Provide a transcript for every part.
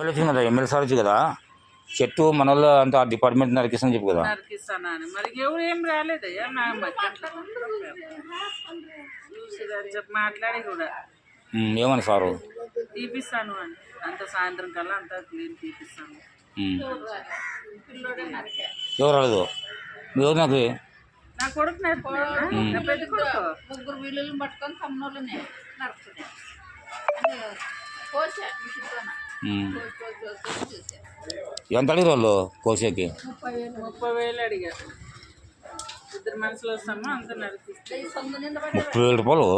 MLA వచ్చింది కదా MLA sir వచ్చి కదా చెట్టు మన వాళ్ళు అంతా డిపార్ట్మెంట్ నరికిస్తాను చెప్పు కదా. నరికిస్తానా అని మరి ఎవరు ఏం రాలేదయ్యా? నా మధ్య అట్లా ఉండడం మేము. చూసిరని చెప్పి మాట్లాడి కూడా. ఉమ్, ఏమని సారు? తీపిస్తాను అని. అంత సాయంత్రం కల్లా అంతా క్లీన్ తీపిస్తాను. ఉమ్. ఎవరు రాలేదు? ఎవరు నాకు నా కొడుకు నరికినాడా? నా పెద్ద కొడుకు? ముగ్గురు వీళ్ళని పట్టుకొని నడుపుతున్నాయి ఎంత అడిగారు వాళ్ళు కోసేకి? ముప్పై వేలు అడిగారు. ఇద్దరు మనుషులు వస్తామో అంత ముప్పై రూపాయలు?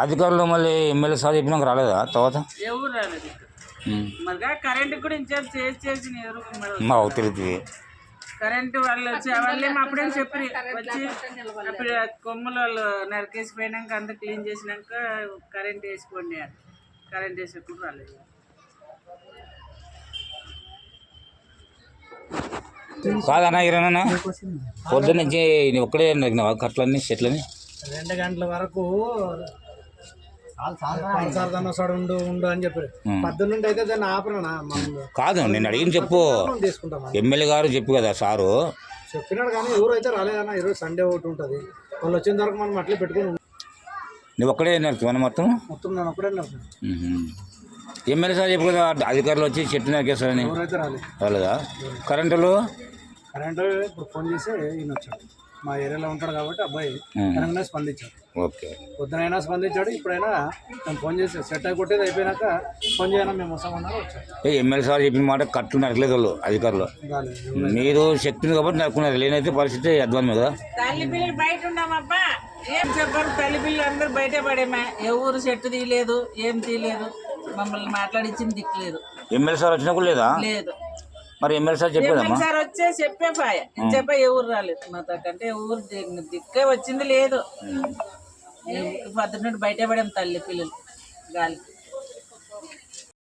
అధికారులు మళ్ళీ ఎమ్మెల్యే సార్ చెప్పినాక రాలేదా తర్వాత? ఎవరు రాలేదు. మరిగా కరెంట్ కూడా ఇన్ఛార్జ్ చేసి చేసి ఎవరు మరి మా తెలియదు. కరెంట్ వాళ్ళు వచ్చి వాళ్ళే అప్పుడే చెప్పి వచ్చి అప్పుడు కొమ్మలు వాళ్ళు నరికేసి పోయినాక అంతా క్లీన్ చేసినాక కరెంట్ వేసుకోండి అని. కరెంట్ వేసేప్పుడు రాలేదు కాదన్నా ఇరవైనా పొద్దున్న ఒక్కడే నరికినావా? కట్లన్నీ చెట్లని రెండు గంటల వరకు దన్నసాడు ఉండు ఉండు అని చెప్పారు. పద్దు నుండి అయితే దాన్ని ఆపరనా మనం కాదు నేను అడిగింది చెప్పు. ఎమ్మెల్యే గారు చెప్పు కదా సారు. చెప్పినాడు కానీ ఎవరు అయితే రాలేదన్న ఈరోజు సండే ఒకటి ఉంటుంది. వాళ్ళు వచ్చిన వరకు మనం అట్లే పెట్టుకుని. నువ్వు ఒక్కడే నరుకుతావా మొత్తం? మొత్తం నేను నడుపుతాను. ఉహుం. ఎమ్మెల్యే సార్ చెప్పు కదా అధికారులు వచ్చి చెట్టు నరికేస్తారని ఎవరైతే రాలేదు రాలేదా? కరెంటులు? కరెంట్ ఇప్పుడు ఫోన్ చేసి ఈయన వచ్చాడు. మా ఏరియాలో ఉంటాడు కాబట్టి అబ్బాయి. వెనకనే స్పందించాడు. ఓకే. పొద్దునైనా స్పందించాడు ఇప్పుడైనా నేను ఫోన్ చేసి సెట్ అయి కొట్టేది అయిపోయినాక ఫోన్ చేయనా మేము వస్తామన్నారు ఎమ్మెల్యే సార్ చెప్పిన మాట కట్లు నరకలేదు వాళ్ళు అధికారులు. మీరు శక్తి ఉంది కాబట్టి నరుకున్నారు లేనైతే పరిస్థితి అధ్వానం కదా? తల్లి పిల్లలు బయట ఉన్నామబ్బా ఏం చెప్పారు తల్లి పిల్లలు? అందరూ బయటే పడేమా. ఎవరు చెట్టు తీయలేదు ఏం తీయలేదు. మమ్మల్ని మాట్లాడించింది దిక్కులేదు ఎమ్మెల్యే సార్ వచ్చినా కూడా లేదా? లేదు. మరి ఎమ్మెల్యే సార్ చెప్పేదమ్మా? సార్ వచ్చే చెప్పే పాయ. చెప్ప ఎవరు రాలేదు. మా తక్కంటే ఎవరు దిక్కే వచ్చింది లేదు. పద్దెనిమిది బయటే పడాం తల్లి పిల్లలు. గాలి